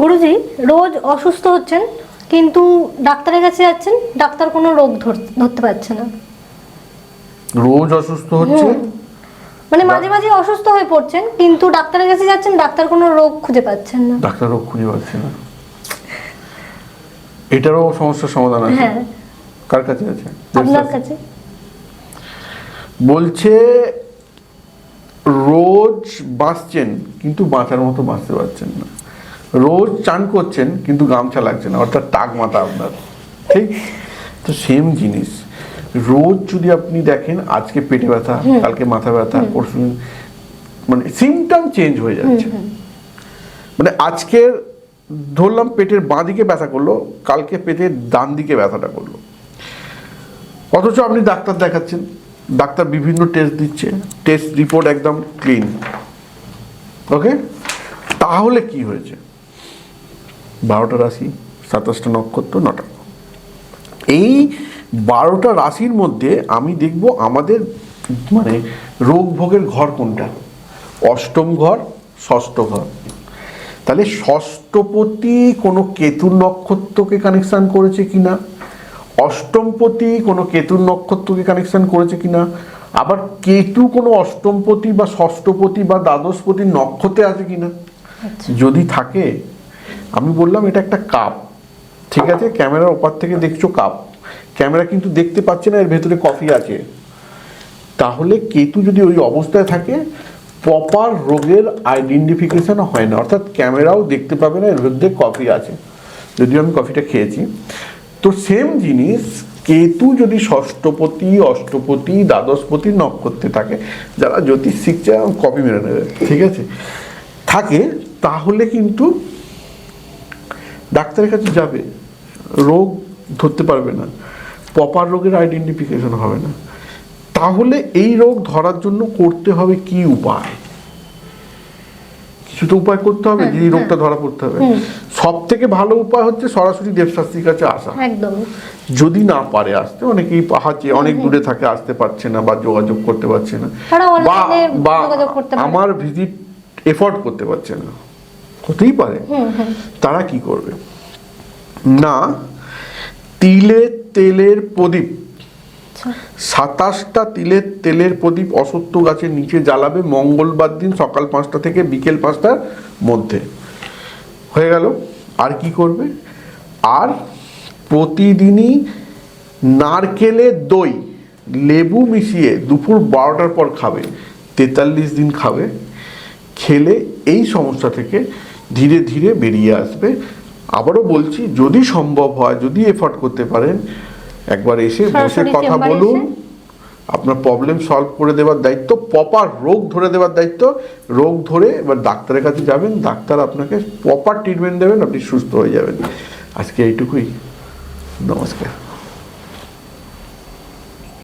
গুরুজি রোজ অসুস্থ হচ্ছেন কিন্তু ডাক্তারের কাছে যাচ্ছেন ডাক্তার কোনো রোগ ধরতে পারছে না। রোজ অসুস্থ হচ্ছে? মানে মাঝে মাঝে অসুস্থ হয়ে পড়ছেন কিন্তু ডাক্তারের কাছে যাচ্ছেন ডাক্তার কোনো রোগ খুঁজে পাচ্ছেন না। ডাক্তার রোগ খুঁজে পাচ্ছে না। এটারও সমস্যার সমাধান আছে? হ্যাঁ। কার কাছে আছে? আপনার কাছে? বলছে রোজ বাঁচছেন কিন্তু বাঁচার মতো বাঁচতে পারছেন না। রোজ চান করছেন কিন্তু গামছা লাগছে না অর্থাৎ টাক মাথা আপনার। ঠিক? তো সেম জিনিস। রোজ যদি আপনি দেখেন আজকে পেটে ব্যথা কালকে মাথা ব্যথা পরশু মানে সিমটম চেঞ্জ হয়ে যাচ্ছে। মানে আজকে ধরলাম পেটের বাঁ দিকে ব্যথা করল কালকে পেটের ডান দিকে ব্যথাটা করল। অথচ আপনি ডাক্তার দেখাচ্ছেন ডাক্তার বিভিন্ন টেস্ট দিচ্ছে টেস্ট রিপোর্ট একদম ক্লিন ওকে তাহলে কি হয়েছে? বারোটা রাশি সাতাশটা নক্ষত্র নটা। এই বারোটা রাশির মধ্যে আমি দেখব আমাদের মানে রোগ ভোগের ঘর কোনটা? অষ্টম ঘর ষষ্ঠ ঘর। তাহলে ষষ্ঠপতি কোনো কেতুর নক্ষত্রকে কানেকশান করেছে কিনা? অষ্টমপতি কোনো কেতুর নক্ষত্রকে কানেকশান করেছে কিনা? আবার কেতু কোনো অষ্টমপতি বা ষষ্ঠপতি বা দ্বাদশপতি নক্ষত্রে আছে কি না যদি থাকে আমি বললাম এটা একটা কাপ। ঠিক আছে? ক্যামেরার ওপার থেকে দেখছ কাপ। ক্যামেরা কিন্তু দেখতে পাচ্ছে না, এর ভেতরে কফি আছে। তাহলে কেতু যদি ওই অবস্থায় থাকে প্রপার রোগের আইডেন্টিফিকেশন হয় না। অর্থাৎ ক্যামেরাও দেখতে পাবে না, এর মধ্যে কফি আছে। যদিও আমি কফিটা খেয়েছি। তো সেম জিনিস, কেতু যদি ষষ্ঠপতি, অষ্টপতি, দ্বাদশপতি নক্ষত্রে থাকে, যারা জ্যোতিষ শিখছে কপি মেরে নেবে। ঠিক আছে? থাকে, তাহলে কিন্তু ডাক্তারের কাছে যাবে রোগ ধরতে পারবে না প্রপার রোগের আইডেন্টিফিকেশন হবে না। তাহলে এই রোগ ধরার জন্য করতে হবে কি উপায়? কিছু তো উপায় করতে হবে যে রোগটা ধরা পড়তে হবে। সব থেকে ভালো উপায় হচ্ছে সরাসরি দেবশাস্ত্রীর কাছে আসা। একদম। যদি না পারে আসতে অনেকেই পাহাড়ে অনেক দূরে থাকে আসতে পারছে না বা যোগাযোগ করতে পারছে না। বা। আমার ভিজিট এফোর্ড করতে পারছে না। হতেই পারে। তারা কি করবে? না তিলের তেলের প্রদীপ। আচ্ছা। সাতাশটা তিলের তেলের প্রদীপ অসত্য গাছের নিচে জ্বালাবে মঙ্গলবার দিন সকাল পাঁচটা থেকে বিকেল পাঁচটার মধ্যে। হয়ে গেল। আর কি করবে? আর প্রতিদিনই নারকেলের দই লেবু মিশিয়ে দুপুর বারোটার পর খাবে তেতাল্লিশ দিন খাবে। খেলে এই সমস্যা থেকে ধীরে ধীরে বেরিয়ে আসবে। আবারও বলছি যদি সম্ভব হয় যদি এফোর্ট করতে পারেন একবার এসে বসে কথা বলুন। আপনার প্রবলেম সলভ করে দেওয়ার দায়িত্ব প্রপার রোগ ধরে দেওয়ার দায়িত্ব। রোগ ধরে এবার ডাক্তারের কাছে যাবেন ডাক্তার আপনাকে প্রপার ট্রিটমেন্ট দেবেন আপনি সুস্থ হয়ে যাবেন। আজকে এইটুকুই। নমস্কার।